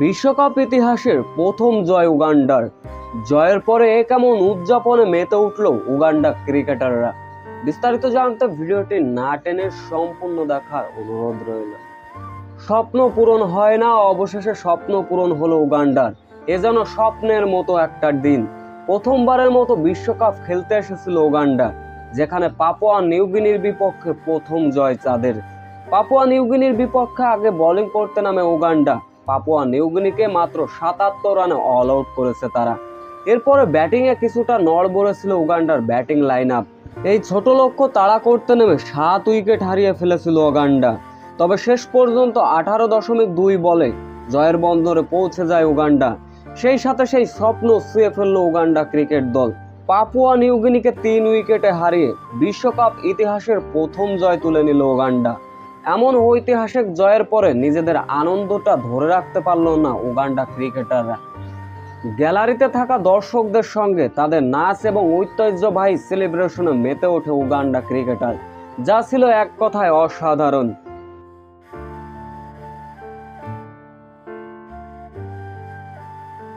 বিশ্বকাপ ইতিহাসের প্রথম জয় উগান্ডার। জয়ের পরে কেমন উদযাপনে মেতে উঠল উগান্ডা ক্রিকেটাররা। বিস্তারিত জানতে ভিডিওটি না টেনে সম্পূর্ণ দেখার অনুরোধ রইল। স্বপ্ন পূরণ হয় না, অবশেষে স্বপ্ন পূরণ হলো উগান্ডার। এ যেন স্বপ্নের মতো একটা দিন। প্রথমবারের মতো বিশ্বকাপ খেলতে এসেছিল উগান্ডা, যেখানে পাপুয়া নিউগিনির বিপক্ষে প্রথম জয় চাঁদের। পাপুয়া নিউগিনির বিপক্ষে আগে বোলিং করতে নামে উগান্ডা। পাপুয়া নিউগিনিকে মাত্র সাতাত্তর রানে অল আউট করেছে তারা। এরপরে ব্যাটিংয়ে কিছুটা নড়বড়ে ছিল উগান্ডার ব্যাটিং লাইন আপ এই ছোট লক্ষ্য তাড়া করতে নেমে সাত উইকেট হারিয়ে ফেলেছিল উগান্ডা। তবে শেষ পর্যন্ত আঠারো দশমিক দুই বলে জয়ের বন্দরে পৌঁছে যায় উগান্ডা। সেই সাথে সেই স্বপ্ন ছুঁয়ে ফেলল উগান্ডা ক্রিকেট দল। পাপুয়া নিউগিনিকে তিন উইকেটে হারিয়ে বিশ্বকাপ ইতিহাসের প্রথম জয় তুলে নিল উগান্ডা। এমন ঐতিহাসিক জয়ের পরে নিজেদের আনন্দটা ধরে রাখতে পারল না উগান্ডা ক্রিকেটাররা। গ্যালারিতে থাকা দর্শকদের সঙ্গে তাদের নাচ এবং ঐতিহ্যবাহী সেলিব্রেশনে মেতে ওঠে উগান্ডা ক্রিকেটার, যা ছিল এক কথায় অসাধারণ।